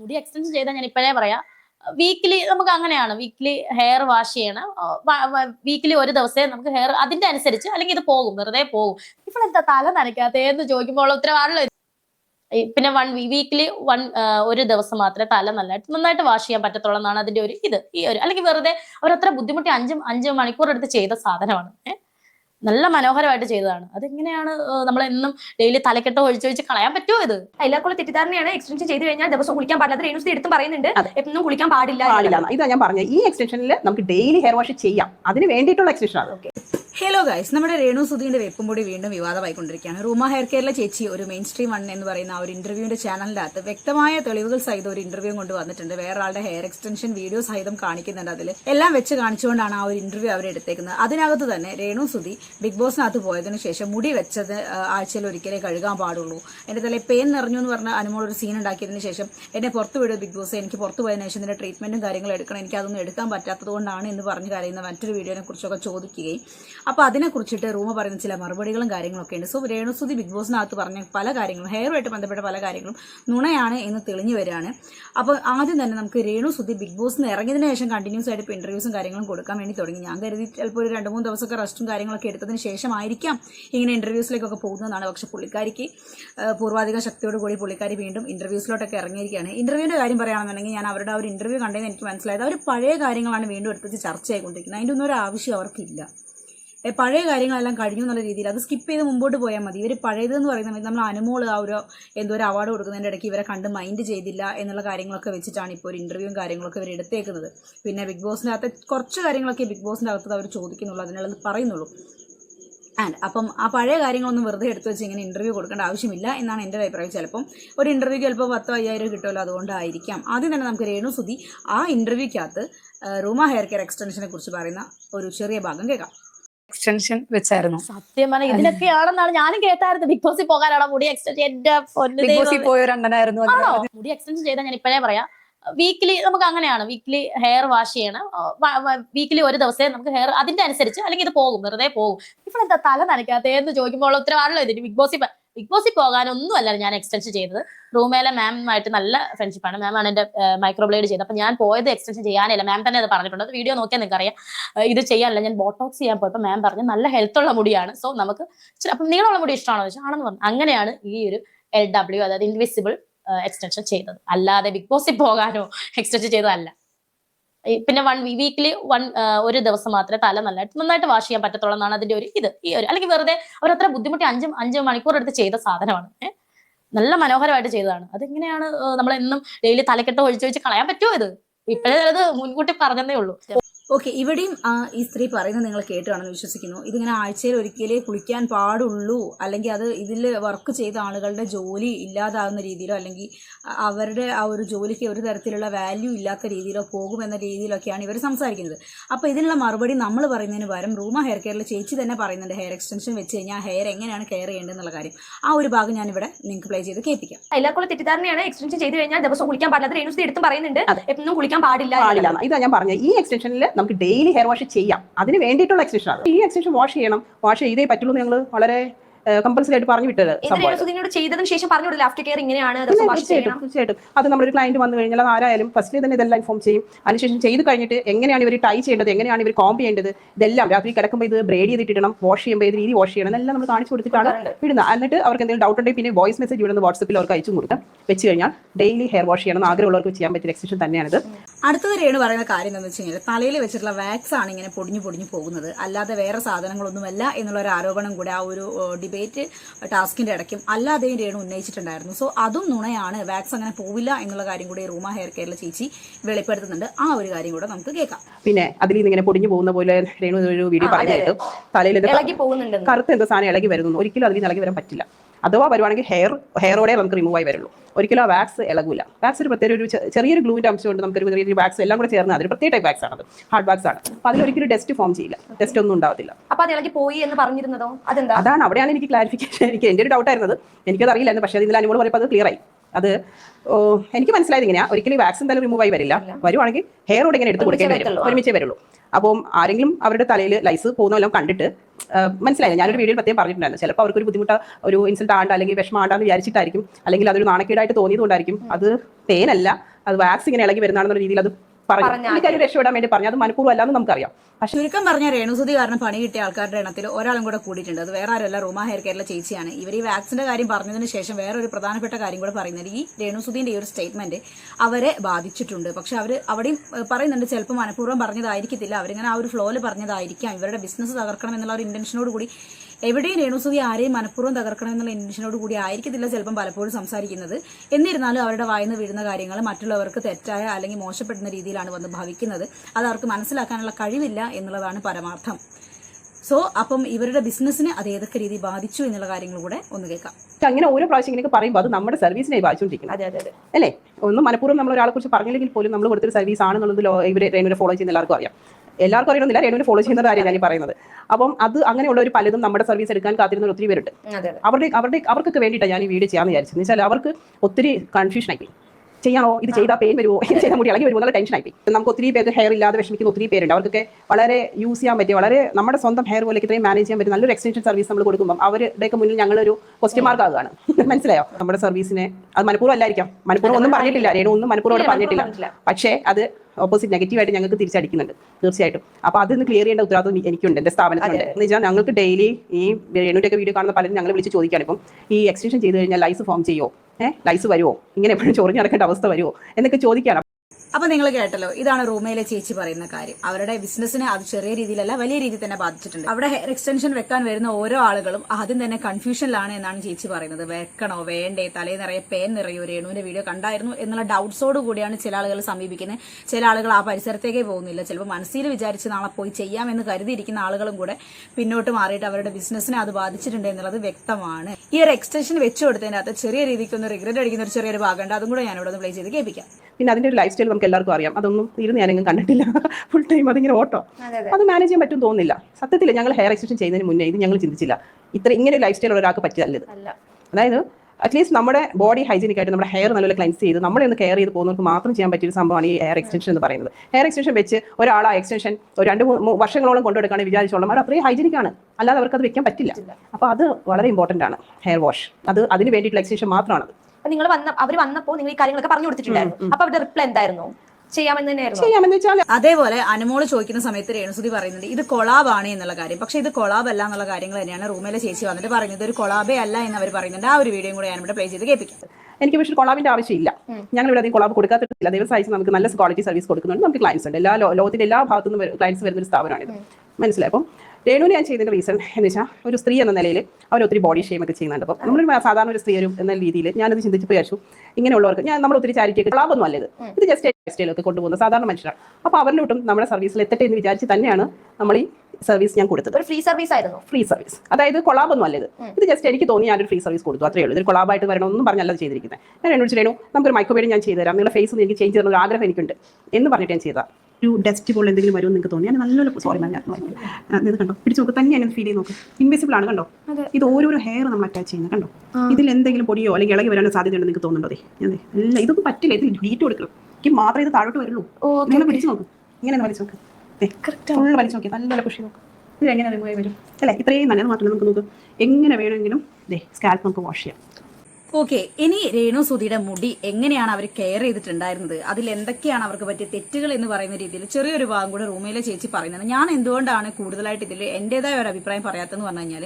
മുടി എക്സ്റ്റൻഷൻ ചെയ്താൽ ഞാൻ ഇപ്പോഴേ പറയാം. വീക്കിലി നമുക്ക് അങ്ങനെയാണ്. വീക്കിലി ഹെയർ വാഷ് ചെയ്യണം. വീക്കിലി ഒരു ദിവസമേ നമുക്ക് ഹെയർ അതിന്റെ അനുസരിച്ച് അല്ലെങ്കിൽ ഇത് പോകും. വെറുതെ പോകും. ഇപ്പോൾ എന്താ തല നനയ്ക്കാത്തേ എന്ന് ചോദിക്കുമ്പോൾ ഉത്തരവാണല്ലോ ഇത്. പിന്നെ വൺ വീക്കിലി വൺ ഒരു ദിവസം മാത്രമേ തല നന്നായിട്ട് നന്നായിട്ട് വാഷ് ചെയ്യാൻ പറ്റത്തുള്ളൂ എന്നാണ് അതിന്റെ ഒരു ഇത്. ഈ ഒരു അല്ലെങ്കിൽ വെറുതെ അവരത്ര ബുദ്ധിമുട്ടി അഞ്ച് അഞ്ച് മണിക്കൂർ എടുത്ത് ചെയ്ത സാധനമാണ്. ഏ? നല്ല മനോഹരമായിട്ട് ചെയ്തതാണ്. അതെങ്ങനെയാണ് നമ്മൾ എന്നും ഡെയിലി ഒഴിച്ചു ഒഴിച്ചൊഴിച്ച് കളയാൻ പറ്റുമോ ഇത്? എല്ലാവർക്കുള്ള തെറ്റിദ്ധാരണയാണ് എക്സ്റ്റൻഷൻ ചെയ്ത് കഴിഞ്ഞാൽ ദിവസം കുളിക്കാൻ പാടില്ല. റേണുസ് എടുത്തും പറയുന്നുണ്ട്. എന്നും കുളിക്കാൻ പാടില്ല പാടില്ല. ഇതാ ഞാൻ പറഞ്ഞത്. ഈ എക്സ്റ്റൻഷനിൽ നമുക്ക് ഡെയിലി ഹെയർ വാഷ് ചെയ്യാം. അതിന് വേണ്ടിയിട്ടുള്ള എക്സ്റ്റൻഷൻ ആണ്. ഹലോ ഗൈസ് നമ്മുടെ രേണു സുധീന്റെ വെപ്പുംപൊടി വീണ്ടും വിവാദമായിക്കൊണ്ടിരിക്കുകയാണ്. റൂമ ഹെയർ കെയറിലെ ചേച്ചി ഒരു മെയിൻ സ്ട്രീം വൺ എന്ന് പറയുന്ന ആ ഒരു ഇന്റർവ്യൂവിന്റെ ചാനലിന്റെ അകത്ത് വ്യക്തമായ തെളിവുകൾ സഹിതം ഒരു ഇന്റർവ്യൂ കൊണ്ട് വന്നിട്ടുണ്ട്. വേറെ ആളുടെ ഹെയർ എക്സ്റ്റൻഷൻ വീഡിയോ സഹിതം കാണിക്കുന്നുണ്ട് അതിൽ എല്ലാം വെച്ച് കാണിച്ചുകൊണ്ടാണ് ആ ഒരു ഇന്റർവ്യൂ അവർ എടുത്തേക്കുന്നത്. അതിനകത്ത് തന്നെ രേണു സുധി ബിഗ് ബോസിനകത്ത് പോയതിന് ശേഷം മുടി വെച്ചത് ആഴ്ചയിൽ ഒരിക്കലേ കഴുകാൻ പാടുള്ളൂ. എന്റെ തലയിൽ പെയിൻ നിറഞ്ഞു എന്ന് പറഞ്ഞ അനുമോൾ ഒരു സീൻ ഉണ്ടാക്കിയതിന് ശേഷം എന്നെ പുറത്തു വിടും ബിഗ് ബോസ്. എനിക്ക് പുറത്തു പോയതിനു ശേഷം ഇതിന്റെ ട്രീറ്റ്മെന്റും കാര്യങ്ങളും എടുക്കണം. എനിക്ക് അതൊന്നും എടുക്കാൻ പറ്റാത്തത് കൊണ്ടാണ് എന്ന് പറഞ്ഞു കരയുന്ന മറ്റൊരു വീഡിയോനെ കുറിച്ചൊക്കെ ചോദിക്കുകയും അപ്പോൾ അതിനെക്കുറിച്ചിട്ട് റൂമ പറയുന്ന ചില മറുപടികളും കാര്യങ്ങളൊക്കെ ഉണ്ട്. സോ രേണുസുതി ബിഗ് ബോസിനകത്ത് പറഞ്ഞ പല കാര്യങ്ങളും ഹെയറുമായിട്ട് ബന്ധപ്പെട്ട പല കാര്യങ്ങളും നുണയാണ് എന്ന് തെളിഞ്ഞു വരികയാണ്. അപ്പോൾ ആദ്യം തന്നെ നമുക്ക് രേണുസുതി ബിഗ് ബോസിന് ഇറങ്ങിയതിന് ശേഷം കണ്ടിന്യൂസ് ആയിട്ട് ഇപ്പോൾ ഇന്റർവ്യൂസും കാര്യങ്ങളും കൊടുക്കാൻ വേണ്ടി തുടങ്ങി. ഞാൻ കരുതി ചിലപ്പോൾ ഒരു രണ്ട് മൂന്ന് ദിവസമൊക്കെ റെസ്റ്റും കാര്യങ്ങളൊക്കെ എടുത്തതിന് ശേഷമായിരിക്കാം ഇങ്ങനെ ഇന്റർവ്യൂസിലേക്കൊക്കെ പോകുന്നതാണ്. പക്ഷെ പുള്ളിക്കാരിക്ക് പൂർവാധിക ശക്തിയോട് കൂടി പുള്ളിക്കാരി വീണ്ടും ഇന്റർവ്യൂസിലോട്ടൊക്കെ ഇറങ്ങിയിരിക്കുകയാണ്. ഇന്റർവ്യൂവിന്റെ കാര്യം പറയുകയാണെന്നുണ്ടെങ്കിൽ ഞാൻ അവരുടെ ആ ഒരു ഇന്റർവ്യൂ കണ്ടതെന്ന് എനിക്ക് മനസ്സിലായത്. അവർ പഴയ കാര്യങ്ങളാണ് വീണ്ടും എടുത്തിട്ട് ചർച്ചയായിക്കൊണ്ടിരിക്കുന്നത്. അതിന്റെ ഒന്നും ഒരു ആവശ്യം അവർക്കില്ല. പഴയ കാര്യങ്ങളെല്ലാം കഴിഞ്ഞു എന്നുള്ള രീതിയിൽ അത് സ്കിപ്പ് ചെയ്ത് മുമ്പോട്ട് പോയാൽ മതി. ഇവർ പഴയതെന്ന് പറയുന്ന സമയത്ത് നമ്മൾ അനുമോൾ ആ ഒരു എന്തോ ഒരു അവാർഡ് കൊടുക്കുന്നതിന്റെ ഇടയ്ക്ക് ഇവരെ കണ്ട് മൈൻഡ് ചെയ്തില്ല എന്നുള്ള കാര്യങ്ങളൊക്കെ വെച്ചിട്ടാണ് ഇപ്പോൾ ഒരു ഇന്റർവ്യൂവും കാര്യങ്ങളൊക്കെ ഇവർ എടുത്തേക്കുന്നത്. പിന്നെ ബിഗ് ബോസിന്റെ അകത്ത് കുറച്ച് കാര്യങ്ങളൊക്കെ ബിഗ് ബോസിന്റെ അകത്ത് അവർ ചോദിക്കുന്നുള്ളൂ. അതിനുള്ളത് പറയുന്നുള്ളൂ. ആൻഡ് അപ്പം ആ പഴയ കാര്യങ്ങളൊന്നും വെറുതെ എടുത്തു വെച്ച് ഇങ്ങനെ ഇന്റർവ്യൂ കൊടുക്കേണ്ട ആവശ്യമില്ല എന്നാണ് എന്റെ അഭിപ്രായം. ചിലപ്പം ഒരു ഇന്റർവ്യൂ ചിലപ്പോൾ പത്തോ അയ്യായിരം കിട്ടുമല്ലോ അതുകൊണ്ടായിരിക്കാം. ആദ്യം തന്നെ നമുക്ക് രേണു സുധി ആ ഇന്റർവ്യൂക്കകത്ത് റൂമ ഹെയർ കെയർ എക്സ്റ്റൻഷനെ കുറിച്ച് പറയുന്ന ഒരു ചെറിയ ഭാഗം കേൾക്കാം. എക്സ്റ്റൻഷൻ വെച്ചായിരുന്നു. സത്യം പറഞ്ഞാൽ ഇതിനൊക്കെയാണെന്നാണ് ഞാനും കേട്ടായിരുന്നു ബിഗ് ബോസിൽ പോകാനാണോ? മുടി എക്സ്റ്റൻഷൻ എന്റെ ബിഗ് ബോസിൽ അണ്ണനായിരുന്നു മുടി എക്സ്റ്റൻഷൻ ചെയ്താൽ ഞാൻ ഇപ്പഴേ പറയാം. വീക്കിലി നമുക്ക് അങ്ങനെയാണ്. വീക്കിലി ഹെയർ വാഷ് ചെയ്യണം. വീക്കിലി ഒരു ദിവസം നമുക്ക് ഹെയർ അതിന്റെ അനുസരിച്ച് അല്ലെങ്കിൽ ഇത് പോകും. വെറുതെ പോകും. ഇപ്പോൾ എന്താ തല നനയ്ക്കാത്ത എന്ന് ചോദിക്കുമ്പോൾ ഉത്തരവാണല്ലോ ഇതിന് ബിഗ് ബോസിൽ ബിഗ് ബോസിൽ പോകാനൊന്നും അല്ല ഞാൻ എക്സ്റ്റൻഷൻ ചെയ്തത്. റൂമേലെ മാമുമായിട്ട് നല്ല ഫ്രണ്ട്ഷിപ്പാണ് മാം ആണ് എന്റെ മൈക്രോബ്ലേഡ് ചെയ്തത്. അപ്പൊ ഞാൻ പോയത് എക്സ്റ്റൻഷൻ ചെയ്യാനില്ല. മാം തന്നെ അത് പറഞ്ഞിട്ടുണ്ട്. അത് വീഡിയോ നോക്കിയാൽ നിങ്ങൾക്ക് അറിയാം ഇത് ചെയ്യാനില്ല. ഞാൻ ബോട്ടോക്സ് ചെയ്യാൻ പോയപ്പോൾ മാം പറഞ്ഞു നല്ല ഹെൽത്ത് ഉള്ള മുടിയാണ്. സോ നമുക്ക് അപ്പം നീളമുള്ള മുടി ഇഷ്ടമാണോ ചോദിച്ചാൽ ആണെന്ന് പറഞ്ഞു. അങ്ങനെയാണ് ഈ ഒരു എൽ ഡബ്ല്യു അതായത് ഇൻവിസിബിൾ എക്സ്റ്റൻഷൻ ചെയ്തത്. അല്ലാതെ ബിഗ് ബോസിൽ പോകാനോ എക്സ്റ്റൻഷൻ ചെയ്തതല്ല. പിന്നെ വൺ വീക്കിലി വൺ ഒരു ദിവസം മാത്രമേ തല നന്നായിട്ട് നന്നായിട്ട് വാഷ് ചെയ്യാൻ പറ്റത്തുള്ളൂ എന്നാണ് അതിന്റെ ഒരു ഇത്. ഈ ഒരു അല്ലെങ്കിൽ വെറുതെ അവരത്ര ബുദ്ധിമുട്ടി അഞ്ച് അഞ്ച് മണിക്കൂർ എടുത്ത് ചെയ്ത സാധനമാണ്. നല്ല മനോഹരമായിട്ട് ചെയ്തതാണ്. അതെങ്ങനെയാണ് നമ്മൾ എന്നും ഡെയിലി തലക്കെട്ട് ഒഴിച്ചു വെച്ച് കളയാൻ പറ്റുമോ ഇത്? ഇപ്പോഴേ അത് മുൻകൂട്ടി പറഞ്ഞതേ ഉള്ളൂ. ഓക്കെ ഇവിടെയും ഈ സ്ത്രീ പറയുന്നത് നിങ്ങൾ കേട്ടുകയാണെന്ന് വിശ്വസിക്കുന്നു. ഇതിങ്ങനെ ആഴ്ചയിൽ ഒരിക്കലേ കുളിക്കാൻ പാടുള്ളൂ അല്ലെങ്കിൽ അത് ഇതിൽ വർക്ക് ചെയ്ത ആളുകളുടെ ജോലി ഇല്ലാതാകുന്ന രീതിയിലോ അല്ലെങ്കിൽ അവരുടെ ആ ഒരു ജോലിക്ക് ഒരു തരത്തിലുള്ള വാല്യൂ ഇല്ലാത്ത രീതിയിലോ പോകുമെന്ന രീതിയിലൊക്കെയാണ് ഇവർ സംസാരിക്കുന്നത്. അപ്പോൾ ഇതിനുള്ള മറുപടി നമ്മൾ പറയുന്നതിന് പകരം റൂമ ഹെയർ കെയറിൽ ചേച്ചി തന്നെ പറയുന്നുണ്ട് ഹെയർ എക്സ്റ്റൻഷൻ വെച്ച് കഴിഞ്ഞാൽ ഹെയർ എങ്ങനെയാണ് കെയർ ചെയ്യേണ്ടതെന്നുള്ള കാര്യം. ആ ഒരു ഭാഗം ഞാൻ ഇവിടെ നിങ്ങൾക്ക് പ്ലേ ചെയ്ത് കേൾപ്പിക്കാം. എല്ലാ കൂടെ തെറ്റിദ്ധാരണയാണ് എക്സ്റ്റൻഷൻ ചെയ്ത് കഴിഞ്ഞാൽ ദിവസം കുളിക്കാൻ പാടില്ല എടുത്തും പറയുന്നുണ്ട് എന്നും കുളിക്കാൻ പാടില്ല പാടില്ല. ഇതാ ഞാൻ പറഞ്ഞത് ഈ എക്സ്റ്റൻഷനിൽ നമുക്ക് ഡെയിലി ഹെയർ വാഷ് ചെയ്യാം. അതിന് വേണ്ടിയിട്ടുള്ള എക്സ്റ്റൻഷൻ ആണ് ഈ എക്സ്റ്റൻഷൻ വാഷ് ചെയ്യണം. വാഷ് ചെയ്തേ പറ്റുള്ളൂ ഞങ്ങൾ വളരെ കമ്പൽസറി ആയിട്ട് പറഞ്ഞു വിട്ടത് ചെയ്തതിന് ശേഷം പറഞ്ഞു ആഫ്റ്റർ കെയർ ഇങ്ങനെയാണ് തീർച്ചയായിട്ടും തീർച്ചയായിട്ടും. അത് നമ്മളൊരു ക്ലയന്റ് വന്നു കഴിഞ്ഞാൽ ആരായാലും ഫസ്റ്റ് തന്നെ ഇതെല്ലാം ഇൻഫോം ചെയ്യും. അതിനുശേഷം ചെയ്ത് കഴിഞ്ഞിട്ട് എങ്ങനെയാണ് ഇവർ ടൈ ചെയ്യേണ്ടത്? എങ്ങനെയാണ് ഇവർ കോംബ് ചെയ്യേണ്ടത്? ഇതെല്ലാം രാത്രി കിടക്കുമ്പോൾ ഇത് ബ്രേഡ് ചെയ്തിട്ടിടണം വാഷ് ചെയ്യുമ്പോൾ ഏത് രീതി വാഷ് ചെയ്യണം? എല്ലാം നമ്മൾ കാണിച്ചു കൊടുത്തിട്ടാണ് വിടുന്നത് എന്നിട്ട് അവർക്ക് എന്തെങ്കിലും ഡൗട്ട് ഉണ്ടെങ്കിൽ പിന്നെ വോയിസ് മെസ്സേജ് വിടുന്ന വാട്സപ്പിൽ അവർക്ക് അയച്ചു കൊടുക്കാം. വെച്ച് കഴിഞ്ഞാൽ ഡെയിലി ഹെയർ വാഷ് ചെയ്യണം ആഗ്രഹമുള്ളവർക്ക് ചെയ്യാൻ പറ്റിയ എക്സ്റ്റൻഷൻ തന്നെയാണിത്. അടുത്തത് രേണു പറയുന്ന കാര്യം എന്താണെന്ന് വെച്ച് കഴിഞ്ഞാൽ തലയിൽ വെച്ചിട്ടുള്ള വാക്സ് ആണ് ഇങ്ങനെ പൊടിഞ്ഞു പൊടിഞ്ഞു പോകുന്നത്. അല്ലാതെ വേറെ സാധനങ്ങളൊന്നുമല്ല എന്നുള്ള ഒരു ആരോപണം കൂടെ ആ ഒരു ഡിബേറ്റ് ടാസ്കിന്റെ ഇടയ്ക്കും അല്ലാതെയും രേണു ഉന്നയിച്ചിട്ടുണ്ടായിരുന്നു. സോ അതും നുണയാണ് വാക്സ് അങ്ങനെ പോവില്ല എന്നുള്ള കാര്യം കൂടി റൂമ ഹെയർ കെയറിലെ ചേച്ചി വെളിപ്പെടുത്തുന്നുണ്ട്. ആ ഒരു കാര്യം കൂടെ നമുക്ക് കേൾക്കാം. പിന്നെ അതിൽ ഇങ്ങനെ പൊടിഞ്ഞു പോകുന്ന പോലെ രേണു ഒരു വീഡിയോ പറയുന്നത് തലയിൽ കറുത്ത എന്തോ സാധനം ഇളകി വരുന്നു. ഒരിക്കലും അതിൽ നിന്ന് ഇളകി വരാൻ പറ്റില്ല. അഥവാ വരുവാണെങ്കിൽ ഹെയർ ഹെയറോടെ നമുക്ക് റിമൂവ് ആയി വരുള്ളൂ. ഒരിക്കലും ആ വാക്സ് ഇളകില്ല വാക്സ് ഒരു പ്രത്യേക ഒരു ചെറിയൊരു ഗ്ലൂവിന്റെ അംശം കൊണ്ട് നമുക്ക് ഒരു ചെറിയൊരു വാക്സ് എല്ലാം കൂടെ ചേർന്ന് അതൊരു പ്രത്യേക ടൈപ്പ് വാക്സ് ആണ് ഹാർഡ് വാക്സ് ആണ്. അപ്പോൾ അതിലൊരിക്കലും ഡസ്റ്റ് ഫോം ചെയ്യില്ല. ഡസ്റ്റ് ഒന്നും ഉണ്ടാവത്തില്ല. അപ്പോൾ അത് ഇളകി പോയി എന്ന് പറഞ്ഞിരുന്നതോ? അതെന്താ? അതാണ്. അവിടെയാണ് എനിക്ക് ക്ലാരിഫിക്കേഷൻ എനിക്ക് എന്റെ ഒരു ഡൗട്ട് ആയിരുന്നത്. എനിക്കത് അറിയില്ലായിരുന്നു പക്ഷേ ഇതിൽ അനുമോൾ പറയുമ്പോൾ അത് ക്ലിയർ ആയി. അത് എനിക്ക് മനസ്സിലായത് ഇങ്ങനെയാ. ഒരിക്കലും വാക്സിൻ തന്നെ റിമൂവ് ആയി വരില്ല. വരുവാണെങ്കിൽ ഹെയറോട് ഇങ്ങനെ എടുത്ത് കൊടുക്കേണ്ടി വരും. ഒരുമിച്ചേ വരുള്ളൂ. അപ്പം ആരെങ്കിലും അവരുടെ തലയിൽ ലൈസ് പോകുന്നതെല്ലാം കണ്ടിട്ട് മനസ്സിലായില്ല. ഞാനൊരു വീഡിയോയിൽ പ്രത്യേകം പറഞ്ഞിട്ടുണ്ടായിരുന്നു. ചിലപ്പോൾ അവർക്കൊരു ബുദ്ധിമുട്ട് ഒരു ഇൻസൾട്ട് ആണ്ട അല്ലെങ്കിൽ വിഷമം ആണ്ടാന്ന് വിചാരിച്ചിട്ടായിരിക്കും. അല്ലെങ്കിൽ അതൊരു നാണക്കേടായിട്ട് തോന്നിയതുകൊണ്ടായിരിക്കും. അത് തേനല്ല. അത് വാക്സ് ഇങ്ങനെ ഇളകി വരുന്നതാണെന്നുള്ള രീതിയിൽ അത് പറഞ്ഞു രക്ഷപ്പെടാൻ വേണ്ടി പറഞ്ഞു. അത് മനഃപൂർവം അല്ലാന്ന് നമുക്കറിയാം. പക്ഷെ ചുരുക്കം പറഞ്ഞ രേണുസുതി കാരണം പണി കിട്ടിയ ആൾക്കാരുടെ എണ്ണത്തിൽ ഒരാളും കൂടെ കൂടിയിട്ടുണ്ട്. അത് വേറെ ആരല്ല റൂമ ഹെയർ കെയറിലെ ചേച്ചിയാണ്. ഇവർ ഈ വാക്സിന്റെ കാര്യം പറഞ്ഞതിന് ശേഷം വേറെ ഒരു പ്രധാനപ്പെട്ട കാര്യം കൂടെ പറയുന്നത് ഈ രേണുസുതിന്റെ ഈ ഒരു സ്റ്റേറ്റ്മെന്റ് അവരെ ബാധിച്ചിട്ടുണ്ട്. പക്ഷെ അവർ അവിടെയും പറയുന്നുണ്ട് ചിലപ്പോൾ മനഃപൂർവം പറഞ്ഞതായിരിക്കത്തില്ല. അവരിങ്ങനെ ആ ഒരു ഫ്ലോയിൽ പറഞ്ഞതായിരിക്കാം. ഇവരുടെ ബിസിനസ് തകർക്കണം എന്നുള്ള ഒരു ഇന്റൻഷനോട് കൂടി എവിടെയും രേണുസുതി ആരെയും മനഃപൂർവം തകർക്കണം എന്നുള്ള ഇന്റൻഷനോട് കൂടി ആയിരിക്കത്തില്ല ചിലപ്പം പലപ്പോഴും സംസാരിക്കുന്നത്. എന്നിരുന്നാലും അവരുടെ വായന വീഴുന്ന കാര്യങ്ങൾ മറ്റുള്ളവർക്ക് തെറ്റായ അല്ലെങ്കിൽ മോശപ്പെടുന്ന രീതിയിലാണ് വന്ന് ഭവിക്കുന്നത്. അത് അവർക്ക് മനസ്സിലാക്കാനുള്ള കഴിവില്ല എന്നുള്ളതാണ് പരമാർത്ഥം. സോ അപ്പം ഇവരുടെ ബിസിനസ്സിനെ അത് ഏതൊക്കെ രീതി ബാധിച്ചു എന്നുള്ള കാര്യങ്ങൾ കൂടെ ഒന്ന് കേൾക്കാം. അങ്ങനെ ഓരോ പ്രാവശ്യം ഇങ്ങനെയൊക്കെ പറയുമ്പോൾ അത് നമ്മുടെ സർവീസിനെ ബാധിച്ചുകൊണ്ടിരിക്കുന്നത് അതെ അതെ അതെ. അല്ലേ? ഒന്ന് മനഃപൂർവം നമ്മൾ ഒരാളെ കുറിച്ച് പറഞ്ഞില്ലെങ്കിൽ പോലും നമ്മൾ കൊടുത്തൊരു സർവീസ് ആണെന്നുള്ളത് ഇവരെ ഇവർ ഫോളോ ചെയ്യുന്ന എല്ലാവർക്കും അറിയാം. എല്ലാവർക്കും അറിയണമെന്നില്ല. രേണുവിന് ഫോളോ ചെയ്യുന്ന കാര്യം ഞാൻ പറയുന്നത്. അപ്പം അത് അങ്ങനെയുള്ള ഒരു പലതും നമ്മുടെ സർവീസ് എടുക്കാൻ കാത്തിരുന്ന ഒത്തിരി പേരുണ്ട്. അവരുടെ അവരുടെ അവർക്കൊക്കെ വേണ്ടിയിട്ടാണ് ഞാൻ ഈ വീഡിയോ ചെയ്യാമെന്ന് വിചാരിച്ചത്. എന്ന് വെച്ചാൽ അവർക്ക് ഒത്തിരി കൺഫ്യൂഷൻ ആയി ചെയ്യാണോ ഇത് ചെയ്താൽ പെയിൻ വരുമോ? ഇത് ചെയ്താൽ മുടി ഇളകി വരുമോ എന്നുള്ള ടെൻഷൻ ആയി നമുക്ക് ഒത്തിരി പേര് ഹെയർ ഇല്ലാതെ വിഷമിക്കുന്ന ഒത്തിരി പേരുണ്ട്. അവർക്കൊക്കെ വളരെ യൂസ് ചെയ്യാൻ പറ്റിയ വളരെ നമ്മുടെ സ്വന്തം ഹെയർ പോലെ ഇത്രയും മാനേജ് ചെയ്യാൻ പറ്റും നല്ലൊരു എക്സ്റ്റൻഷൻ സർവീസ് നമ്മൾ കൊടുക്കുമ്പോൾ അവരുടെയൊക്കെ മുന്നിൽ ഞങ്ങളൊരു ക്വസ്റ്റ്യൻ മാർക്ക് ആകുകയാണ്. മനസ്സിലായോ? നമ്മുടെ സർവീസിനെ അത് മനഃപൂർവം അല്ലായിരിക്കാം. മനഃപൂർവം ഒന്നും പറഞ്ഞിട്ടില്ല. രേണു ഒന്നും മനഃപൂർവം പറഞ്ഞിട്ടില്ല. പക്ഷേ അത് ഓപ്പോസിറ്റ് നെഗറ്റീവായിട്ട് ഞങ്ങൾക്ക് തിരിച്ചടിക്കുന്നുണ്ട്. തീർച്ചയായിട്ടും. അപ്പോൾ അതിന് ക്ലിയർ ചെയ്യേണ്ട ഉത്തരവാദിത്വം എനിക്കുണ്ട്. എന്റെ സ്ഥാപനത്തിലുണ്ട് എന്ന് വെച്ചാൽ ഞങ്ങൾക്ക് ഡെയിലി ഈ രേണുവിന്റെ ഒക്കെ വീഡിയോ കാണുന്ന പലരും ഞങ്ങൾ വിളിച്ച് ചോദിക്കുകയാണ്. ഇപ്പം ഈ എക്സ്റ്റൻഷൻ ചെയ്ത് കഴിഞ്ഞാൽ ലൈസ് ഫോം ചെയ്യുമോ ഏഹ് ലൈസ് വരുമോ ഇങ്ങനെ എപ്പോഴും ചൊറിഞ്ഞ് നടക്കേണ്ട അവസ്ഥ വരുമോ എന്നൊക്കെ ചോദിക്കുകയാണ് അപ്പൊ നിങ്ങൾ കേട്ടല്ലോ ഇതാണ് റൂമയിലെ ചേച്ചി പറയുന്ന കാര്യം. അവരുടെ ബിസിനസ്സിനെ അത് ചെറിയ രീതിയിലല്ല വലിയ രീതിയിൽ തന്നെ ബാധിച്ചിട്ടുണ്ട്. അവിടെ ഹെയർ എക്സ്റ്റൻഷൻ വെക്കാൻ വരുന്ന ഓരോ ആളുകളും ആദ്യം തന്നെ കൺഫ്യൂഷനിലാണ് എന്നാണ് ചേച്ചി പറയുന്നത്. വെക്കണോ വേണ്ടേ തലേ നിറയെ പേൻ നിറയോ രേണുവിന്റെ വീഡിയോ കണ്ടായിരുന്നു എന്നുള്ള ഡൗട്ട്സോട് കൂടിയാണ് ചില ആളുകൾ സമീപിക്കുന്നത്. ചില ആളുകൾ ആ പരിസരത്തേക്കേ പോകുന്നില്ല. ചിലപ്പോൾ മനസ്സിൽ വിചാരിച്ച് നാളെ പോയി ചെയ്യാമെന്ന് കരുതിയിരിക്കുന്ന ആളുകളും കൂടെ പിന്നോട്ട് മാറിയിട്ട് അവരുടെ ബിസിനസ്സിനെ അത് ബാധിച്ചിട്ടുണ്ട് എന്നുള്ളത് വ്യക്തമാണ്. ഈ ഒരു എക്സ്റ്റൻഷൻ വെച്ചു കൊടുത്തതിനകത്ത് ചെറിയ രീതിക്ക് ഒന്ന് റിഗ്രറ്റ് അടിക്കുന്ന ഒരു ചെറിയൊരു ഭാഗമുണ്ട്. അതും കൂടെ ഞാൻ ഇവിടെ ഒന്ന് പ്ലേ ചെയ്ത് കേൾപ്പിക്കാം. പിന്നെ അതിന്റെ ഒരു ലൈഫ് സ്റ്റൈൽ നമുക്ക് എല്ലാവർക്കും അറിയാം. അതൊന്നും ഇരുന്ന് ഞാനെങ്കിലും കണ്ടിട്ടില്ല. ഫുൾ ടൈം അതിങ്ങനെ ഓട്ടോ. അതെ മാനേജ് ചെയ്യാൻ പറ്റും തോന്നുന്നില്ല. സത്യത്തിൽ ഞങ്ങൾ ഹെയർ എക്സ്റ്റൻഷൻ ചെയ്യുന്നതിന് മുന്നേ ഇത് ഞങ്ങൾ ചിന്തിച്ചില്ല. ഇത്ര ഇങ്ങനെ ഒരു ലൈഫ് സ്റ്റൈൽ ഒരാൾക്ക് അല്ല. അതായത് അറ്റ്ലീസ്റ്റ് നമ്മുടെ ബോഡി ഹൈജീനിക് ആയിട്ട് നമ്മുടെ ഹെയർ നല്ലപോലെ ക്ലൻസ് ചെയ്ത് നമ്മളെ ഒന്ന് കെയർ ചെയ്ത് പോകുന്നവർക്ക് മാത്രം ചെയ്യാൻ പറ്റിയ ഒരു സംഭവമാണ് ഈ ഹെയർ എക്സ്റ്റൻഷൻ എന്ന് പറയുന്നത്. ഹെയർ എക്സ്റ്റൻഷൻ വെച്ച് ഒരാൾ ആ എക്സ്റ്റൻഷൻ ഒരു രണ്ട് മൂന്ന് വർഷങ്ങളോളം കൊണ്ടുവെടുക്കാണ് വിചാരിച്ചോളം. അത് അത്രയും ഹൈജീനിക് ആണ്. അല്ലാതെ അവർക്ക് അത് വെക്കാൻ പറ്റില്ല. അപ്പോൾ അത് വളരെ ഇമ്പോർട്ടന്റ് ആണ്. ഹെയർ വാഷ് അത് അതിന് വേണ്ടിയിട്ടുള്ള എക്സ്റ്റൻഷൻ മാത്രമാണ് അപ്പൊ നിങ്ങൾ വന്ന അവർ വന്നപ്പോ നിങ്ങൾ ഈ കാര്യങ്ങളൊക്കെ പറഞ്ഞു കൊടുത്തിട്ടുണ്ടായിരുന്നു. അപ്പൊ അവരുടെ റിപ്ലൈ എന്തായിരുന്നു? ചെയ്യാമെന്ന് തന്നെയായിരുന്നു. ചെയ്യാമെന്ന് വെച്ചാൽ അതേപോലെ അനുമോൾ ചോദിക്കുന്ന സമയത്ത് രേണുസുതി പറയുന്നുണ്ട് ഇത് കൊളാബ് ആണ് എന്നുള്ള കാര്യം. പക്ഷെ ഇത് കൊളാബ് അല്ല എന്നുള്ള കാര്യങ്ങൾ തന്നെയാണ് റൂമിലെ ചേച്ചി വന്നിട്ട് പറയുന്നത്. ഒരു കൊളാബേ അല്ല എന്ന് അവർ പറയുന്നുണ്ട്. ആ ഒരു വീഡിയോ കൂടെ ഞാൻ ഇവിടെ പ്ലേ ചെയ്ത് കേൾപ്പിക്കാം. എനിക്ക് പക്ഷേ കൊളാബിന്റെ ആവശ്യമില്ല. ഞങ്ങൾ ഇവിടെ അധികം കൊളാബ് കൊടുക്കാത്തില്ല ദൈവം സഹായിച്ച് നമുക്ക് നല്ല ക്വാളിറ്റി സർവീസ് കൊടുക്കുന്നുണ്ട്. നമുക്ക് ക്ലയൻസ് ഉണ്ട്. എല്ലാ ലോ- ലോകത്തിന്റെ എല്ലാ ഭാഗത്തുനിന്നും ക്ലയൻസ് വരുന്ന ഒരു സ്ഥാപനമാണിത്. മനസ്സിലായി? അപ്പം രേണുവിന് ഞാൻ ചെയ്തതിന്റെ റീസൺ എന്ന് വെച്ചാൽ ഒരു സ്ത്രീ എന്ന നിലയിൽ അവർ ഒത്തിരി ബോഡി ഷെയിം ഒക്കെ ചെയ്യുന്നുണ്ട്. അപ്പം നമ്മളൊരു സാധാരണ ഒരു സ്ത്രീ ഒരു എന്ന രീതിയിൽ ഞാനത് ചിന്തിച്ച് വിചാരിച്ചു ഇങ്ങനെയുള്ളവർക്ക് ഞാൻ നമ്മൾ ഒത്തിരി ചാരിറ്റി ഒക്കെ ക്ലാബൊന്നും അല്ലത് ഇത്. ഇത് ജസ്റ്റ് സ്റ്റൈലൊക്കെ കൊണ്ടുപോകുന്ന സാധാരണ മനുഷ്യരാണ്. അപ്പോൾ അവരിലോട്ടും നമ്മുടെ സർവീസിൽ എത്തട്ടെ എന്ന് വിചാരിച്ച് തന്നെയാണ് നമ്മൾ ഈ സർവീസ് ഞാൻ കൊടുത്തത്. ഒരു ഫ്രീ സർവീസ് ആയിരുന്നു? ഫ്രീ സർവീസ് അതായത് കൊളാബൊന്നും ഒന്നും ഇത്. ഇത് ജസ്റ്റ് എനിക്ക് തോന്നി ഞാനൊരു ഫ്രീ സർവീസ് കൊടുത്തു. അത്രേ ഉള്ളൂ. ഇതിൽ കൊളാബായിട്ട് വരണമെന്നും പറഞ്ഞല്ല ഇത് ചെയ്തിരിക്കുന്നത് ഞാൻ എന്നോട് നമുക്ക് ഒരു മൈക്രോവേഡ് ഞാൻ ചെയ്തുതരാം നിങ്ങളുടെ ഫേസ് ഒന്ന് എനിക്ക് ചേഞ്ച് തരുന്ന ഒരു ആഗ്രഹം എനിക്കുണ്ട്. എന്ന് പറഞ്ഞിട്ട് ഞാൻ ചെയ്താൽ ഒരു ഡസ്റ്റ് പോലെ എന്തെങ്കിലും വരുമെന്ന് നിങ്ങൾക്ക് തോന്നി. ഞാൻ നല്ലൊരു സോറി മാം ഞാൻ ഇത് കണ്ടോ? പിടിച്ച് നോക്ക് തന്നെ ഞാൻ ഫീൽ ചെയ്ത് നോക്ക്. ഇൻവിസിബിൾ ആണ് കണ്ടോ? ഇത് ഓരോരോ ഹെയർ നമ്മൾ അറ്റാച്ച് ചെയ്യുന്നത് കണ്ടോ? ഇതിൽ എന്തെങ്കിലും പൊടിയോ അല്ലെങ്കിൽ ഇളകി വരാനുള്ള സാധ്യതയുണ്ടെന്ന് നിങ്ങൾക്ക് തോന്നുന്നുണ്ടോ അതെ അല്ല ഇതൊന്നും പറ്റില്ല ഇത് ഡീറ്റ് കൊടുക്കണം. എനിക്ക് മാത്രമേ ഇത് താഴോട്ട് വരുള്ളൂ. നിങ്ങൾ പിടിച്ച് നോക്ക്. ഇങ്ങനെ വലിച്ചു നോക്ക്. ഫുള്ള് വലിച്ചു നോക്കി നല്ല കുഷി നോക്ക്. ഇത് എങ്ങനെ റിമൂവ് വരും? അല്ലേ? ഇത്രയും നല്ലത് മാത്രമല്ല നമുക്ക് നോക്ക്. എങ്ങനെ വേണമെങ്കിലും ദേ സ്കാൽപ്പ് നമുക്ക് വാഷ് ചെയ്യാം. ഓക്കെ ഇനി രേണു സുധിയുടെ മുടി എങ്ങനെയാണ് അവർ കെയർ ചെയ്തിട്ടുണ്ടായിരുന്നത്? അതിൽ എന്തൊക്കെയാണ് അവർക്ക് പറ്റിയ തെറ്റുകൾ എന്ന് പറയുന്ന രീതിയിൽ ചെറിയൊരു ഭാഗം കൂടെ റൂമിലെ ചേച്ചി പറയുന്നത്. ഞാൻ എന്തുകൊണ്ടാണ് കൂടുതലായിട്ട് ഇതിൽ എന്റേതായ ഒരു അഭിപ്രായം പറയാത്തതെന്ന് പറഞ്ഞു കഴിഞ്ഞാൽ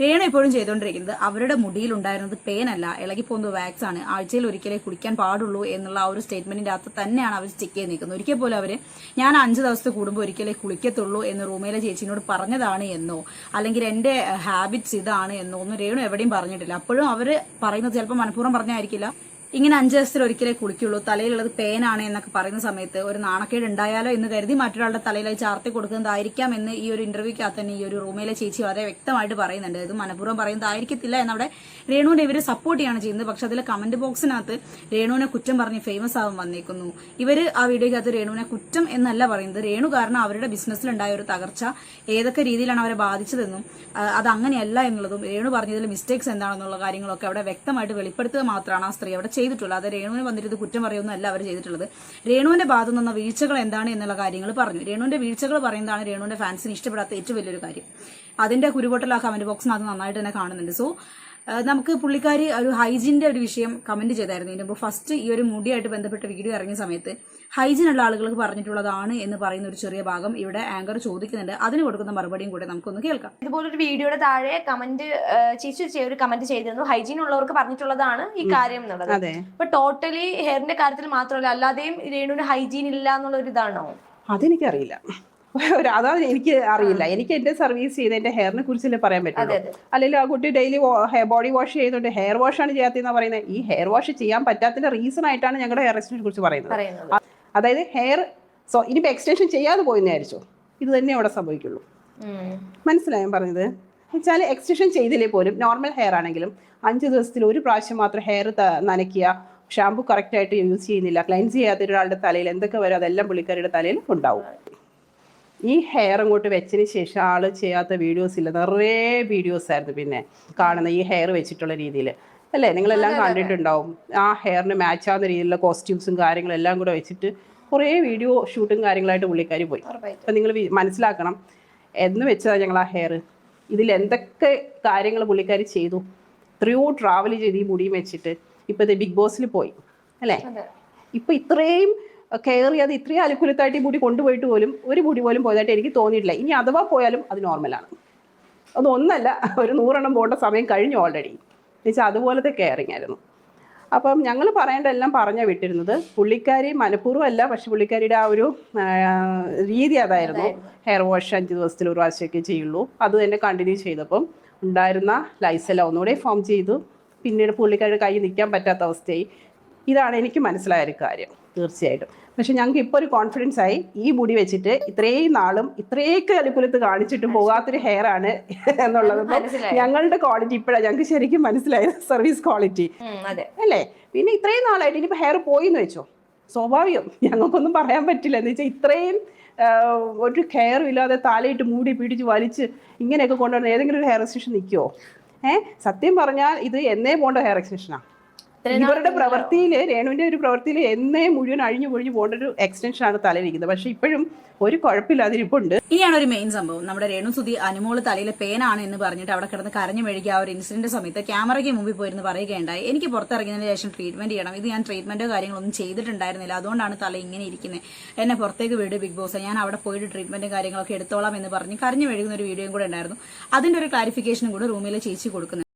രേണു എപ്പോഴും ചെയ്തുകൊണ്ടിരിക്കുന്നത് അവരുടെ മുടിയിൽ ഉണ്ടായിരുന്നത് പേനല്ല ഇളകിപ്പോകുന്നത് വാക്സ് ആണ്. ആഴ്ചയിൽ ഒരിക്കലേ കുടിക്കാൻ പാടുള്ളൂ എന്നുള്ള ആ ഒരു സ്റ്റേറ്റ്മെന്റിന്റെ അകത്ത് തന്നെയാണ് അവർ സ്റ്റിക്ക് ചെയ്ത് നിൽക്കുന്നത്. ഒരിക്കൽ പോലും അവർ ഞാൻ അഞ്ച് ദിവസത്തെ കൂടുമ്പോൾ ഒരിക്കലേ കുളിക്കത്തുള്ളൂ എന്ന് റൂമിലെ ചേച്ചിനോട് പറഞ്ഞതാണ് എന്നോ അല്ലെങ്കിൽ എന്റെ ഹാബിറ്റ്സ് ഇതാണ് എന്നോ ഒന്നും രേണു എവിടെയും പറഞ്ഞിട്ടില്ല. അപ്പോഴും അവർ പറയുന്നത് ചിലപ്പോൾ മനഃപൂർവം പറഞ്ഞായിരിക്കില്ല. ഇങ്ങനെ അഞ്ച് ദിവസത്തിൽ ഒരിക്കലേ കുളിക്കുള്ളൂ. തലയിലുള്ളത് പേനാണ് എന്നൊക്കെ പറയുന്ന സമയത്ത് ഒരു നാണക്കേട് ഉണ്ടായാലോ എന്ന് കരുതി മറ്റൊരാളുടെ തലയിൽ ചാർത്തി കൊടുക്കുന്നതായിരിക്കാം എന്ന് ഈ ഒരു ഇന്റർവ്യൂക്കകത്ത് തന്നെ ഈ ഒരു റൂമിലെ ചേച്ചി വളരെ വ്യക്തമായിട്ട് പറയുന്നുണ്ട്. ഇത് മനഃപൂർവം പറയുന്നതായിരിക്കത്തില്ല എന്നവിടെ രേണുവിനെ ഇവർ സപ്പോർട്ട് ചെയ്യാണ് ചെയ്യുന്നത്. പക്ഷെ അതിലെ കമന്റ് ബോക്സിനകത്ത് രേണുവിനെ കുറ്റം പറഞ്ഞ് ഫേമസ് ആവാൻ വന്നേക്കുന്നു. ഇവർ ആ വീഡിയോക്കകത്ത് രേണുവിനെ കുറ്റം എന്നല്ല പറയുന്നത്. രേണു കാരണം അവരുടെ ബിസിനസ്സിലുണ്ടായ ഒരു തകർച്ച ഏതൊക്കെ രീതിയിലാണ് അവരെ ബാധിച്ചതെന്നും അത് അങ്ങനെയല്ല എന്നുള്ളതും രേണു പറഞ്ഞതിൽ മിസ്റ്റേക്സ് എന്താണെന്നുള്ള കാര്യങ്ങളൊക്കെ അവിടെ വ്യക്തമായിട്ട് വെളിപ്പെടുത്തുക മാത്രമാണ് ആ സ്ത്രീ. അവിടെ ചെയ്തിട്ടുള്ളത് അത് രേണുവിന് വന്നിട്ട് കുറ്റം പറയുമെന്നല്ല അവർ ചെയ്തിട്ടുള്ളത്. രേണുവിന്റെ ഭാഗത്തു നിന്ന വീഴ്ചകൾ എന്താണ് എന്നുള്ള കാര്യങ്ങൾ പറഞ്ഞു. രേണുവിന്റെ വീഴ്ചകൾ പറയുന്നതാണ് രേണുവിന്റെ ഫാൻസിന് ഇഷ്ടപ്പെടാത്ത ഏറ്റവും വലിയൊരു കാര്യം. അതിന്റെ കുരുപൊട്ടൽ ആ കമന്റ് ബോക്സിനകത്ത് നന്നായിട്ട് തന്നെ കാണുന്നുണ്ട്. സോ നമുക്ക് പുള്ളിക്കാരി ഒരു ഹൈജീന്റെ ഒരു വിഷയം കമന്റ് ചെയ്തായിരുന്നു. ഇതിന്റെ ഫസ്റ്റ് ഈ ഒരു മുടിയായിട്ട് ബന്ധപ്പെട്ട വീഡിയോ ഇറങ്ങിയ സമയത്ത് ഹൈജീൻ ഉള്ള ആളുകൾക്ക് പറഞ്ഞിട്ടുള്ളതാണ് എന്ന് പറയുന്ന ഒരു ചെറിയ ഭാഗം ഇവിടെ ആങ്കർ ചോദിക്കുന്നുണ്ട്. അതിന് കൊടുക്കുന്ന മറുപടിയും കൂടെ നമുക്കൊന്ന് കേൾക്കാം. ഇതുപോലൊരു വീഡിയോയുടെ താഴെ കമന്റ് ചേച്ചി ഒരു കമന്റ് ചെയ്തിരുന്നു. ഹൈജീൻ ഉള്ളവർക്ക് പറഞ്ഞിട്ടുള്ളതാണ് ഈ കാര്യം എന്നുള്ളത്. അപ്പൊ ടോട്ടലി ഹെയറിന്റെ കാര്യത്തിൽ മാത്രമല്ല അല്ലാതെയും രേണുവിന് ഹൈജീൻ ഇല്ല എന്നുള്ള ഒരു ഇതാണോ? അതെനിക്കറിയില്ല. അതാ അതാണ് എനിക്ക് അറിയില്ല. എനിക്ക് എന്റെ സർവീസ് ചെയ്ത് എന്റെ ഹെയറിനെ കുറിച്ചല്ലേ പറയാൻ പറ്റുള്ളൂ. അല്ലെങ്കിൽ ആ കുട്ടി ഡെയിലി ബോഡി വാഷ് ചെയ്യുന്നുണ്ട്. ഹെയർ വാഷ് ആണ് ചെയ്യാത്തതെന്ന് പറയുന്നത്. ഈ ഹെയർ വാഷ് ചെയ്യാൻ പറ്റാത്തതിന്റെ റീസൺ ആയിട്ടാണ് ഞങ്ങളുടെ ഹെയർ റെസ്റ്റിനെ കുറിച്ച് പറയുന്നത്. അതായത് ഹെയർ സോ ഇനിയിപ്പോൾ എക്സ്റ്റൻഷൻ ചെയ്യാതെ പോയെന്ന് വിചാരിച്ചു. ഇത് തന്നെ അവിടെ സംഭവിക്കുള്ളൂ. മനസ്സിലായോ ഞാൻ പറഞ്ഞത്? വെച്ചാൽ എക്സ്റ്റൻഷൻ ചെയ്തില്ലേ പോലും നോർമൽ ഹെയർ ആണെങ്കിലും അഞ്ച് ദിവസത്തിൽ ഒരു പ്രാവശ്യം മാത്രം ഹെയർ നനയ്ക്കുക ഷാമ്പു കറക്റ്റായിട്ട് യൂസ് ചെയ്യുന്നില്ല ക്ലൈൻസ് ചെയ്യാത്ത ഒരാളുടെ തലയിൽ എന്തൊക്കെ വരും അതെല്ലാം പുള്ളിക്കാരിയുടെ തലയിൽ ഉണ്ടാവും. ഈ ഹെയർ അങ്ങോട്ട് വെച്ചതിന് ശേഷം ആൾ ചെയ്യാത്ത വീഡിയോസ് ഇല്ല. നിറയെ വീഡിയോസ് ആയിരുന്നു പിന്നെ കാണുന്ന ഈ ഹെയർ വെച്ചിട്ടുള്ള രീതിയിൽ അല്ലേ? നിങ്ങളെല്ലാം കണ്ടിട്ടുണ്ടാവും. ആ ഹെയറിന് മാച്ച് ആവുന്ന രീതിയിലുള്ള കോസ്റ്റ്യൂംസും കാര്യങ്ങളും എല്ലാം കൂടെ വെച്ചിട്ട് കുറേ വീഡിയോ ഷൂട്ടും കാര്യങ്ങളായിട്ട് പുള്ളിക്കാരി പോയി. അപ്പം നിങ്ങൾ മനസ്സിലാക്കണം. എന്ന് വെച്ചതാണ് ഞങ്ങൾ ആ ഹെയർ ഇതിൽ എന്തൊക്കെ കാര്യങ്ങൾ പുള്ളിക്കാരി ചെയ്തു? എത്രയോ ട്രാവൽ ചെയ്ത് ഈ മുടിയും വെച്ചിട്ട് ഇപ്പം ഇത് ബിഗ് ബോസിൽ പോയി. അല്ലേ? ഇപ്പം ഇപ്പൊ ഇത്രയും കെയർ ചെയ്യാതെ ഇത്രയും അനുകൂലത്തായിട്ട് ഈ മുടി കൊണ്ടുപോയിട്ട് പോലും ഒരു മുടി പോലും പോയതായിട്ട് എനിക്ക് തോന്നിയിട്ടില്ല. ഇനി അഥവാ പോയാലും അത് നോർമലാണ് അതൊന്നല്ല ഒരു നൂറെണ്ണം പോകേണ്ട സമയം കഴിഞ്ഞു ഓൾറെഡി എന്നുവെച്ചാൽ അതുപോലത്തെ കെയറിങ് ആയിരുന്നു. അപ്പം ഞങ്ങൾ പറയേണ്ട എല്ലാം പറഞ്ഞാൽ വിട്ടിരുന്നത്. പുള്ളിക്കാരി മനഃപൂർവം അല്ല പക്ഷെ പുള്ളിക്കാരിയുടെ ആ ഒരു രീതി അതായിരുന്നു. ഹെയർ വാഷ് അഞ്ച് ദിവസത്തിൽ ഒരു പ്രാവശ്യമൊക്കെ ചെയ്യുള്ളൂ. അത് തന്നെ കണ്ടിന്യൂ ചെയ്തപ്പം ഉണ്ടായിരുന്ന ലൈസെല്ലാം ഒന്നുകൂടെ ഫോം ചെയ്തു. പിന്നീട് പുള്ളിക്കാരുടെ കൈ നിൽക്കാൻ പറ്റാത്ത അവസ്ഥയായി. ഇതാണ് എനിക്ക് മനസ്സിലായ ഒരു കാര്യം. തീർച്ചയായിട്ടും. പക്ഷെ ഞങ്ങൾക്ക് ഇപ്പോൾ ഒരു കോൺഫിഡൻസ് ആയി ഈ മുടി വെച്ചിട്ട് ഇത്രയും നാളും ഇത്രയൊക്കെ അലുക്കുലത്ത് കാണിച്ചിട്ട് പോകാത്തൊരു ഹെയർ ആണ് എന്നുള്ളത്. ഞങ്ങളുടെ ക്വാളിറ്റി ഇപ്പോഴാണ് ഞങ്ങൾക്ക് ശരിക്കും മനസ്സിലായത് സർവീസ് ക്വാളിറ്റി അല്ലേ? പിന്നെ ഇത്രയും നാളായിട്ട് ഇനിയിപ്പോൾ ഹെയർ പോയി എന്ന് വെച്ചോ? സ്വാഭാവികം. ഞങ്ങൾക്കൊന്നും പറയാൻ പറ്റില്ല. എന്ന് വെച്ചാൽ ഇത്രയും ഒരു കെയറും ഇല്ലാതെ തലയിട്ട് മൂടി പിടിച്ച് വലിച്ച് ഇങ്ങനെയൊക്കെ കൊണ്ടുവരുന്ന ഏതെങ്കിലും ഒരു ഹെയർ എക്സ്റ്റൻഷൻ നിൽക്കുമോ ഏഹ് സത്യം പറഞ്ഞാൽ ഇത് എന്നേ പോകേണ്ട ഹെയർ എക്സ്റ്റൻഷനാണ് നാൾ ഇവരുടെ പ്രവൃത്തിയിൽ രേണുവിന്റെ ഒരു പ്രവൃത്തിയിൽ എന്നേ മുഴുവൻ അഴിഞ്ഞു പൊഴിഞ്ഞു പോകേണ്ട ഒരു എക്സ്റ്റൻഷൻ ആണ് തലയിരിക്കുന്നത് പക്ഷെ ഇപ്പോഴും ഒരു കുഴപ്പമില്ല അതിരിപ്പുണ്ട്. ഇനിയാണ് ഒരു മെയിൻ സംഭവം. നമ്മുടെ രേണു സുധി അനുമോൾ തലയിലെ പേനാണ് എന്ന് പറഞ്ഞിട്ട് അവിടെ കിടന്ന് കരഞ്ഞു മെഴുകിയ ആ ഒരു ഇൻസിഡന്റ് സമയത്ത് ക്യാമറയ്ക്ക് മുമ്പിൽ പോയിരുന്ന് പറയുകയുണ്ടായി. എനിക്ക് പുറത്തിറങ്ങിയതിന് ശേഷം ട്രീറ്റ്മെന്റ് ചെയ്യണം. ഇത് ഞാൻ ട്രീറ്റ്മെന്റോ കാര്യങ്ങളൊന്നും ചെയ്തിട്ടുണ്ടായിരുന്നില്ല. അതുകൊണ്ടാണ് തല ഇങ്ങനെ ഇരിക്കുന്നത് എന്നെ പുറത്തേക്ക് വീട് ബിഗ് ബോസ്. ഞാൻ അവിടെ പോയിട്ട് ട്രീറ്റ്മെന്റും കാര്യങ്ങളൊക്കെ എടുത്തോളാം എന്ന് പറഞ്ഞ് കരഞ്ഞു മെഴുകുന്ന ഒരു വീഡിയോയും കൂടെ ഉണ്ടായിരുന്നു. അതിന്റെ ഒരു ക്ലാരിഫിക്കേഷനും കൂടെ റൂമിലെ ചേച്ചി കൊടുക്കുന്നു ഈ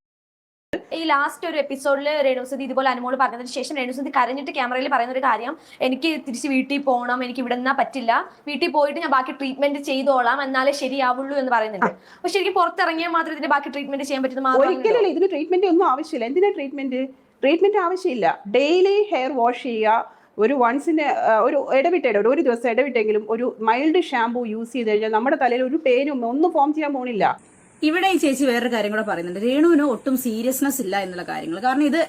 ലാസ്റ്റ് ഒരു എപ്പിസോഡിൽ രേണുസുതി ഇതുപോലെ അനുമോൾ പറഞ്ഞതിന് ശേഷം രേണുസുതി കരഞ്ഞിട്ട് ക്യാമറയിൽ പറയുന്ന ഒരു കാര്യം എനിക്ക് തിരിച്ച് വീട്ടിൽ പോകണം എനിക്ക് ഇവിടെ നിന്നാ പറ്റില്ല. വീട്ടിൽ പോയിട്ട് ഞാൻ ബാക്കി ട്രീറ്റ്മെന്റ് ചെയ്തോളാം എന്നാലേ ശരിയാവുള്ളൂ എന്ന് പറയുന്നുണ്ട്. പക്ഷെ എനിക്ക് പുറത്തിറങ്ങിയാൽ മാത്രം ഇതിന്റെ ബാക്കി ട്രീറ്റ്മെന്റ് ചെയ്യാൻ പറ്റുന്ന ഒരിക്കലും ഇതിന് ട്രീറ്റ്മെന്റ് ഒന്നും ആവശ്യമില്ല. എന്തിനാ ട്രീറ്റ്മെന്റ് ട്രീറ്റ്മെന്റ് ആവശ്യമില്ല. ഡെയിലി ഹെയർ വാഷ് ചെയ്യുക. ഒരു വൺസിന് ഒരു ഇടവിട്ട് ഒരു ദിവസം ഇടവിട്ടെങ്കിലും ഒരു മൈൽഡ് ഷാമ്പൂ യൂസ് ചെയ്ത് കഴിഞ്ഞാൽ നമ്മുടെ തലയിൽ ഒരു പേനും ഒന്നും ഫോം ചെയ്യാൻ പോണില്ല. ഇവിടെ ഈ ചേച്ചി വേറൊരു കാര്യം കൂടെ പറയുന്നുണ്ട്. രേണുവിന് ഒട്ടും സീരിയസ്നെസ് ഇല്ല എന്നുള്ള കാര്യങ്ങൾ. കാരണം ഇത്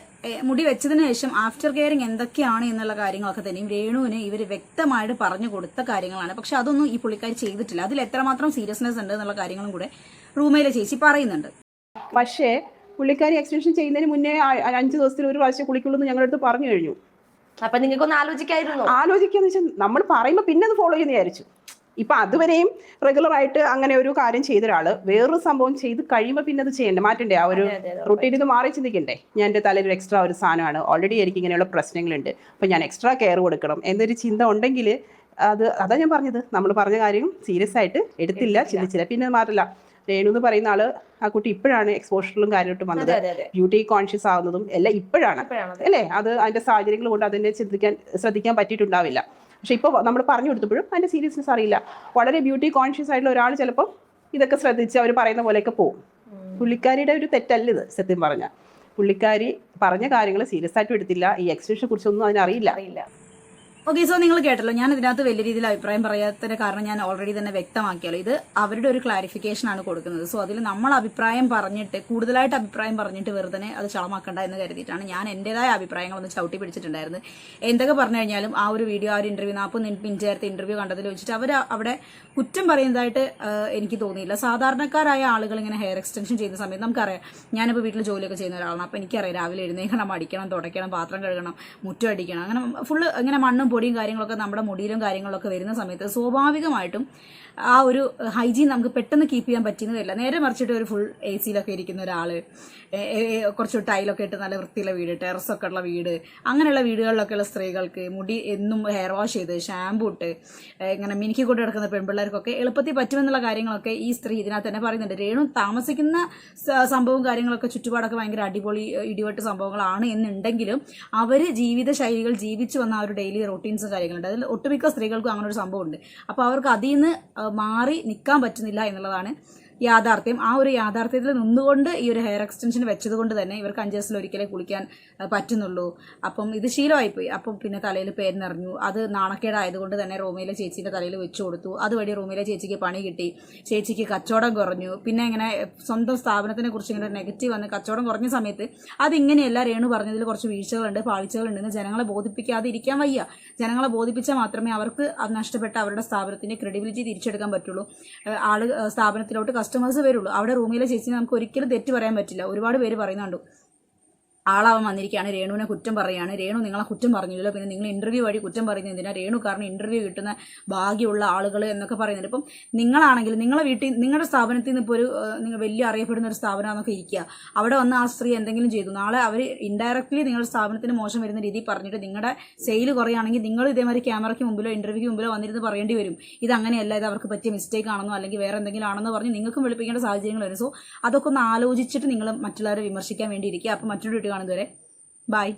മുടി വെച്ചതിന് ശേഷം ആഫ്റ്റർ കെയറിങ് എന്തൊക്കെയാണ് എന്നുള്ള കാര്യങ്ങളൊക്കെ തന്നെയും രേണുവിന് ഇവർ വ്യക്തമായിട്ട് പറഞ്ഞു കൊടുത്ത കാര്യങ്ങളാണ്. പക്ഷെ അതൊന്നും ഈ പുള്ളിക്കാരി ചെയ്തിട്ടില്ല. അതിൽ എത്രമാത്രം സീരിയസ്നെസ് ഉണ്ട് എന്നുള്ള കാര്യങ്ങളും കൂടെ റൂമയിലെ ചേച്ചി പറയുന്നുണ്ട്. പക്ഷേ പുള്ളിക്കാരി എക്സ്റ്റൻഷൻ ചെയ്യുന്നതിന് മുന്നേ അഞ്ചു ദിവസത്തിൽ ഒരു പ്രാവശ്യം കുളിക്കുള്ളൂ എന്ന് ഞങ്ങളുടെ അടുത്ത് പറഞ്ഞു കഴിഞ്ഞു. അപ്പൊ നിങ്ങൾക്കൊന്ന് ആലോചിക്കായിരുന്നു? ആലോചിക്കാന്ന് വെച്ചാൽ നമ്മൾ പറയുമ്പോൾ പിന്നെ അത് ഫോളോ ചെയ്യുന്ന വിചാരിച്ചു. ഇപ്പൊ അതുവരെയും റെഗുലർ ആയിട്ട് അങ്ങനെ ഒരു കാര്യം ചെയ്ത ഒരാൾ വേറൊരു സംഭവം ചെയ്ത് കഴിയുമ്പോൾ പിന്നെ അത് ചെയ്യണ്ടേ? മാറ്റണ്ടേ? ആ ഒരു റുട്ടീൻ ഇത് മാറി ചിന്തിക്കണ്ടേ? ഞാൻ എന്റെ തലയിൽ ഒരു എക്സ്ട്രാ ഒരു സാധനമാണ്. ഓൾറെഡി എനിക്ക് ഇങ്ങനെയുള്ള പ്രശ്നങ്ങളുണ്ട്. അപ്പം ഞാൻ എക്സ്ട്രാ കെയർ കൊടുക്കണം. എന്നൊരു ചിന്ത ഉണ്ടെങ്കിൽ അത് അതാ ഞാൻ പറഞ്ഞത്. നമ്മൾ പറഞ്ഞ കാര്യം സീരിയസ് ആയിട്ട് എടുത്തില്ല ചിന്തിച്ചില്ല. പിന്നെ മാറില്ല. രേണു എന്ന് പറയുന്ന ആൾ ആ കുട്ടി ഇപ്പോഴാണ് എക്സ്പോഷറിലും കാര്യമായിട്ടും വന്നത്. ബ്യൂട്ടി കോൺഷ്യസ് ആവുന്നതും എല്ലാം ഇപ്പോഴാണ്. അല്ലേ? അത് അതിന്റെ സാഹചര്യങ്ങൾ കൊണ്ട് അതിനെ ചിന്തിക്കാൻ ശ്രദ്ധിക്കാൻ പറ്റിയിട്ടുണ്ടാവില്ല. പക്ഷെ ഇപ്പോൾ നമ്മൾ പറഞ്ഞു കൊടുത്തപ്പോഴും അതിന്റെ സീരിയസ്നെസ് അറിയില്ല. വളരെ ബ്യൂട്ടി കോൺഷ്യസ് ആയിട്ടുള്ള ഒരാൾ ചിലപ്പോൾ ഇതൊക്കെ ശ്രദ്ധിച്ച് അവർ പറയുന്ന പോലെയൊക്കെ പോകും. പുള്ളിക്കാരിയുടെ ഒരു തെറ്റല്ല ഇത് സത്യം പറഞ്ഞാൽ. പുള്ളിക്കാരി പറഞ്ഞ കാര്യങ്ങൾ സീരിയസ് ആയിട്ട് എടുത്തില്ല. ഈ എക്സിബിഷനെ കുറിച്ചൊന്നും അതിനറിയില്ല അറിയില്ല. ഓക്കെ സോ നിങ്ങൾ കേട്ടല്ലോ ഞാൻ ഇതിനകത്ത് വലിയ രീതിയിൽ അഭിപ്രായം പറയാത്തതിന്റെ കാരണം ഞാൻ ഓൾറെഡി തന്നെ വ്യക്തമാക്കിയാലോ. ഇത് അവരുടെ ഒരു ക്ലാരിഫിക്കേഷൻ ആണ് കൊടുക്കുന്നത്. സോ അതിൽ നമ്മൾ അഭിപ്രായം പറഞ്ഞിട്ട് കൂടുതലായിട്ട് അഭിപ്രായം പറഞ്ഞിട്ട് വെറുതെ അത് ചളമാക്കണ്ട എന്ന് കരുതിയിട്ടാണ് ഞാൻ എന്റേതായ അഭിപ്രായങ്ങൾ ഒന്ന് ചവിട്ടി പിടിച്ചിട്ടുണ്ടായിരുന്നത്. എന്തൊക്കെ പറഞ്ഞു കഴിഞ്ഞാലും ആ ഒരു വീഡിയോ ആ ഒരു ഇന്റർവ്യൂ നാൽപ്പത് മിനിറ്റ് ചേർത്ത് ഇന്റർവ്യൂ കണ്ടതിൽ വെച്ചിട്ട് അവർ അവിടെ കുറ്റം പറയുന്നതായിട്ട് എനിക്ക് തോന്നിയില്ല. സാധാരണക്കാരായ ആളുകൾ ഇങ്ങനെ ഹെയർ എക്സ്റ്റൻഷൻ ചെയ്യുന്ന സമയത്ത് നമുക്കറിയാം ഞാനിപ്പോൾ വീട്ടിൽ ജോലിയൊക്കെ ചെയ്യുന്ന ഒരാളാണ് അപ്പോൾ എനിക്കറിയാം രാവിലെ എഴുന്നേക്കണം അടിക്കണം തുടയ്ക്കണം പാത്രം കഴുകണം മുറ്റം അടിക്കണം അങ്ങനെ ഫുള്ള് ഇങ്ങനെ മണ്ണും പൊടിയും കാര്യങ്ങളൊക്കെ നമ്മുടെ മുടിയിലും കാര്യങ്ങളൊക്കെ വരുന്ന സമയത്ത് സ്വാഭാവികമായിട്ടും ആ ഒരു ഹൈജീൻ നമുക്ക് പെട്ടെന്ന് കീപ്പ് ചെയ്യാൻ പറ്റുന്നതല്ല നേരെ മറിച്ചിട്ട് ഒരു ഫുൾ എ സിയിലൊക്കെ ഇരിക്കുന്ന ഒരാൾ കുറച്ച് ടൈലൊക്കെ ഇട്ട് നല്ല വൃത്തിയുള്ള വീട് ടെറസൊക്കെ ഉള്ള വീട് അങ്ങനെയുള്ള വീടുകളിലൊക്കെയുള്ള സ്ത്രീകൾക്ക് മുടി എന്നും ഹെയർ വാഷ് ചെയ്ത് ഷാമ്പൂ ഇട്ട് ഇങ്ങനെ മിനുക്കി കൊണ്ട് കിടക്കുന്ന പെൺപിള്ളേർക്കൊക്കെ എളുപ്പത്തിൽ പറ്റുമെന്നുള്ള കാര്യങ്ങളൊക്കെ ഈ സ്ത്രീ ഇതിനകത്ത് തന്നെ പറയുന്നുണ്ട്. രേണു താമസിക്കുന്ന സംഭവവും കാര്യങ്ങളൊക്കെ ചുറ്റുപാടൊക്കെ ഭയങ്കര അടിപൊളി ഇടിവെട്ട് സംഭവങ്ങളാണ് എന്നുണ്ടെങ്കിലും അവർ ജീവിത ശൈലികൾ ജീവിച്ചു വന്ന ഒരു ഡെയിലി റൊട്ടീൻസും കാര്യങ്ങളുണ്ട്. അതിൽ ഒട്ടുമിക്ക സ്ത്രീകൾക്കും അങ്ങനെ ഒരു സംഭവമുണ്ട്. അപ്പോൾ അവർക്ക് അതിൽ നിന്ന് മാറി നിൽക്കാൻ പറ്റുന്നില്ല എന്നുള്ളതാണ്. യാഥാർത്ഥ്യം. ആ ഒരു യാഥാർത്ഥ്യത്തിൽ നിന്നുകൊണ്ട് ഈ ഒരു ഹെയർ എക്സ്റ്റൻഷൻ വെച്ചത് കൊണ്ട് തന്നെ ഇവർക്ക് അഞ്ച് ദിവസത്തിൽ ഒരിക്കലേ കുളിക്കാൻ പറ്റുന്നുള്ളൂ. അപ്പം ഇത് ശീലമായിപ്പോയി. അപ്പം പിന്നെ തലയിൽ പേരിനിറഞ്ഞു അത് നാണക്കേടായതുകൊണ്ട് തന്നെ റൂമിലെ ചേച്ചീന്റെ തലയിൽ വെച്ചു കൊടുത്തു. അതുവഴി റൂമിലെ ചേച്ചിക്ക് പണി കിട്ടി. ചേച്ചിക്ക് കച്ചവടം കുറഞ്ഞു. പിന്നെ ഇങ്ങനെ സ്വന്തം സ്ഥാപനത്തിനെ കുറിച്ച് ഇങ്ങനെ നെഗറ്റീവ് വന്ന് കച്ചവടം കുറഞ്ഞ സമയത്ത് അതിങ്ങനെയല്ല രേണു പറഞ്ഞതിൽ കുറച്ച് വീഴ്ചകളുണ്ട് പാളിച്ചകളുണ്ടെന്ന് ജനങ്ങളെ ബോധിപ്പിക്കാതെ ഇരിക്കാൻ വയ്യ. ജനങ്ങളെ ബോധിപ്പിച്ചാൽ മാത്രമേ അവർക്ക് അത് നഷ്ടപ്പെട്ട അവരുടെ സ്ഥാപനത്തിന്റെ ക്രെഡിബിലിറ്റി തിരിച്ചെടുക്കാൻ പറ്റുള്ളൂ. ആൾ സ്ഥാപനത്തിലോട്ട് കസ്റ്റമേഴ്സ് വരുള്ളൂ. അവിടെ റൂമിലെ ചേച്ചി നമുക്ക് ഒരിക്കലും തെറ്റ് പറയാൻ പറ്റില്ല. ഒരുപാട് പേര് പറയുന്നുണ്ട്. ആളാവാൻ വന്നിരിക്കുകയാണ്. രേണുവിനെ കുറ്റം പറയുകയാണ്. രേണു നിങ്ങളെ കുറ്റം പറഞ്ഞില്ലല്ലോ. പിന്നെ നിങ്ങൾ ഇന്റർവ്യൂ വഴി കുറ്റം പറയുന്നത് എന്തിനാ? രേണു കാരണം ഇന്റർവ്യൂ കിട്ടുന്ന ഭാഗ്യമുള്ള ആളുകൾ എന്നൊക്കെ പറയുന്നുണ്ട്. ഇപ്പം നിങ്ങളാണെങ്കിൽ നിങ്ങളെ വീട്ടിൽ നിങ്ങളുടെ സ്ഥാപനത്തിൽ നിന്ന് ഇപ്പോൾ ഒരു നിങ്ങൾ വലിയ അറിയപ്പെടുന്ന ഒരു സ്ഥാപനമാണെന്നൊക്കെ ഇരിക്കുക. അവിടെ വന്ന് ആ സ്ത്രീ എന്തെങ്കിലും ചെയ്തു. നാളെ അവർ ഇൻഡയറക്ട്ലി നിങ്ങളുടെ സ്ഥാപനത്തിന് മോശം വരുന്ന രീതിയിൽ പറഞ്ഞിട്ട് നിങ്ങളുടെ സെയിൽ കുറയുകയാണെങ്കിൽ നിങ്ങൾ ഇതേമാതിരി ക്യാമറയ്ക്ക് മുമ്പിലോ ഇന്റർവ്യൂക്ക് മുമ്പിലോ വന്നിരുന്ന് പറയേണ്ടി വരും. ഇത് അങ്ങനെയല്ല ഇത് അവർക്ക് പറ്റിയ മിസ്റ്റേക്ക് ആണെന്നോ അല്ലെങ്കിൽ വേറെ എന്തെങ്കിലും ആണെന്നോ പറഞ്ഞ് നിങ്ങൾക്കും വെളുപ്പിക്കേണ്ട സാഹചര്യങ്ങൾ വരും. സോ അതൊക്കെ ഒന്ന് ആലോചിച്ചിട്ട് നിങ്ങൾ മറ്റുള്ളവരെ വിമർശിക്കാൻ വേണ്ടി ഇരിക്കുക. അപ്പം മറ്റൊരു കാണുന്നതുവരെ. ബൈ